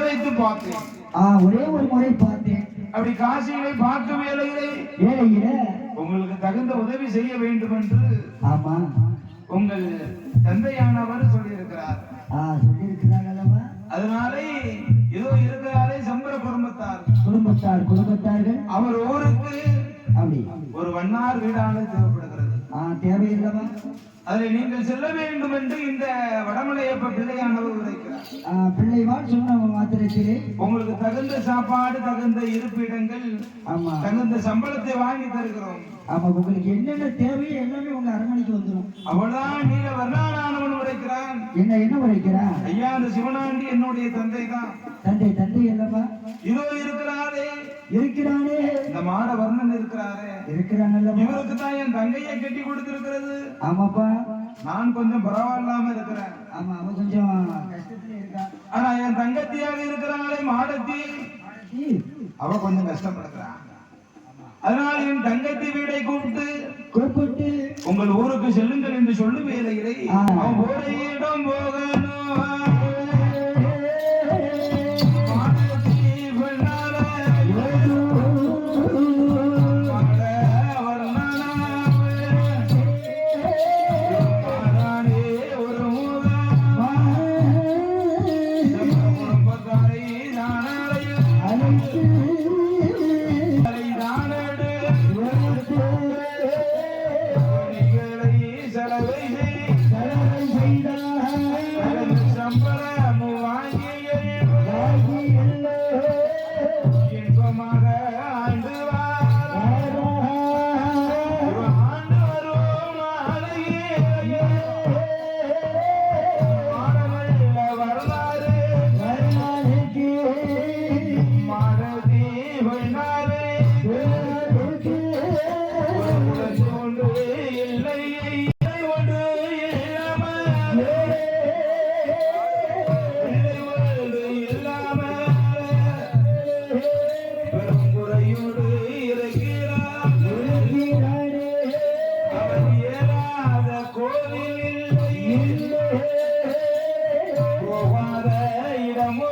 வைத்து பார்த்தேன். ஆ ஒரே ஒரு முறை பார்த்தேன். அப்படி காசியை பார்க்க வேலையிலே வேலையில உங்களுக்கு தகுந்த உதவி செய்ய வேண்டும் என்று ஆமா. உங்கள் தந்தையானவர் சொல்லியிருக்கிறார். ஆ சொல்லியிருக்கிறாங்க அல்லவா அதனாலே ஏதோ இருக்கிறாரே சம்பர குடும்பத்தார். குடும்பத்தார் குடும்பத்தார்கள். அவர் ஊருக்கு அப்படி. ஒரு வண்ணார் வீடானது தேவைப்படுகிறது தேவையில்லவா? அதில் நீங்கள் செல்ல வேண்டும் என்று இந்த வடமலையப்ப பிள்ளையானவர் உரைக்கிறார். பிள்ளைவாள் சொன்ன மாத்திரத்திலே. உங்களுக்கு தகுந்த சாப்பாடு தகுந்த இருப்பிடங்கள் ஆமா. தகுந்த சம்பளத்தை வாங்கி தருகிறோம். ஆமா உங்களுக்கு என்னென்ன தேவையோ எல்லாமே உங்க அரண்மனைக்கு வந்துடும் அவள்தான் நீல வர்ணானவன் உரைக்கிறான். என்ன என்ன உரைக்கிறா ஐயா அந்த சிவனாண்டி என்னுடைய தந்தை தான் தந்தை தந்தை அல்லவா? இதோ மாட வர்ணன் இருக்கிறாரே. இருக்கிறான் அல்லவா இவருக்கு தான் என் தங்கையை கட்டி கொடுத்திருக்கிறது. ஆமாப்பா. நான் கொஞ்சம் பரவாயில்லாம இருக்கிறேன். ஆமா அவன் கொஞ்சம் கஷ்டத்துல இருக்கா ஆனா என் தங்கத்தியாக இருக்கிறாளே மாடத்தி அவ கொஞ்சம் கஷ்டப்படுகிறான் அதனால என் தங்கத்தி வீடை கூப்பிட்டு கூப்பிட்டு உங்கள் ஊருக்கு செல்லுங்கள் என்று சொல்லும் வேலைகளை. அவன் ஒரு இடம் போகணும். செலவை செய்தார் சம்பளம் வாங்கி